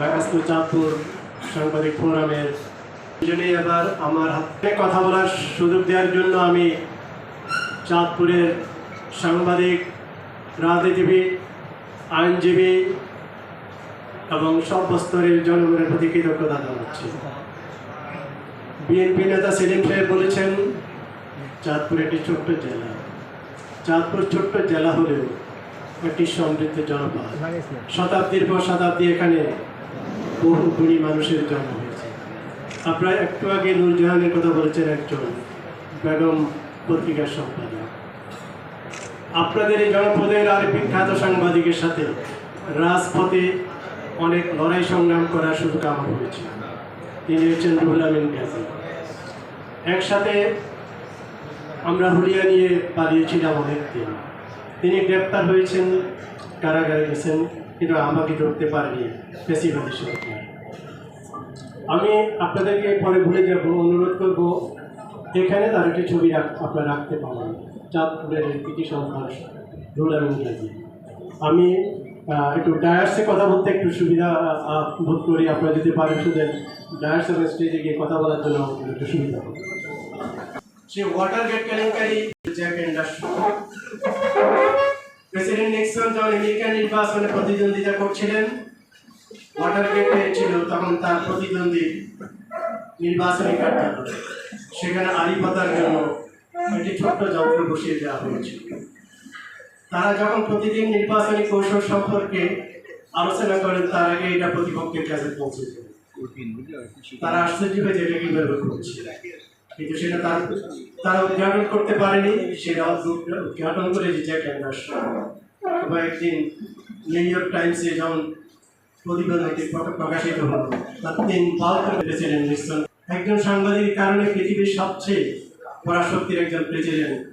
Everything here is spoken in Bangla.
ঢাকাস্থ চাঁদপুর সাংবাদিক ফোরামের দুজনেই এবার আমার হাতে কথা বলার সুযোগ দেওয়ার জন্য আমি চাঁদপুরের সাংবাদিক, রাজনীতিবিদ, আইনজীবী এবং সব স্তরের জনগণের প্রতি কৃতজ্ঞতা জানাচ্ছি। বিএনপি নেতা সেলিম সাহেব বলেছেন, চাঁদপুর একটি ছোট্ট জেলা। চাঁদপুর ছোট্ট জেলা হলেও একটি সমৃদ্ধ জনপদ। শতাব্দীর পর শতাব্দী এখানে বহু গুণী মানুষের জন্ম হয়েছে। আপনারা একটু আগে নুরজাহানের কথা বলেছেন একজন বেগম পত্রিকার সম্পাদক। আপনাদের এই জনপদের আর বিখ্যাত সাংবাদিকের সাথে রাজপথে অনেক লড়াই সংগ্রাম করার সুযোগ আমার হয়েছে। তিনি হচ্ছেন রুহুল আমিন গাজী। একসাথে আমরা হুলিয়া নিয়ে পালিয়েছিলাম অনেক দিন তিনি গ্রেপ্তার হয়েছেন কারাগারে গেছেন, কিন্তু আমাকে ধরতে পারেনি পেশিবাদী সরকার। আমি আপনাদেরকে পরে ভুলে যাব, অনুরোধ করব, এখানে তার একটি ছবি আপনারা রাখতে পারেন। চাঁদপুরের কৃতি সন্ত্রাস রুল আমিন গাজী আমি একটু ডায়ার্সে কথা বলতে একটু সুবিধা বোধ করি আপনারা যদি পারেন শুধু ডায়ার্স এবং স্টেজে গিয়ে কথা বলার জন্য একটু সুবিধা হবে। সে ওয়াটার গেট কেলেঙ্কারি জ্যাক ইন্ডাস্ট্রি প্রেসিডেন্ট নিক্সন যখন আমেরিকান নির্বাচনে প্রতিদ্বন্দ্বিতা করছিলেন ওয়াটারগেটে ছিল, তখন তার প্রতিদ্বন্দ্বী নির্বাচনী কার্যালয় সেখানে আড়ি পাতার জন্য একটি ছোট্ট যন্ত্র বসিয়ে দেওয়া হয়েছিল। তারা যখন প্রতিদিন নির্বাচনী কৌশল সম্পর্কে আলোচনা করেন, তার আগে এটা প্রতিপক্ষের কাছে পৌঁছে তারা আশ্চর্য হয়ে যে এটা কীভাবে করছে? কিন্তু সেটা তার তারা উদ্ঘাটন করতে পারেনি, সেটা উদ্ঘাটন করে যে অ্যান্ডারসন বা একদিন নিউ ইয়র্ক টাইমসে যখন প্রতিবেদন প্রকা- প্রকাশিত হলো, তার তিন বাল প্রেসিডেন্ট নিক্সন একজন সাংবাদিকের কারণে পৃথিবীর সবচেয়ে পরাশক্তির একজন প্রেসিডেন্ট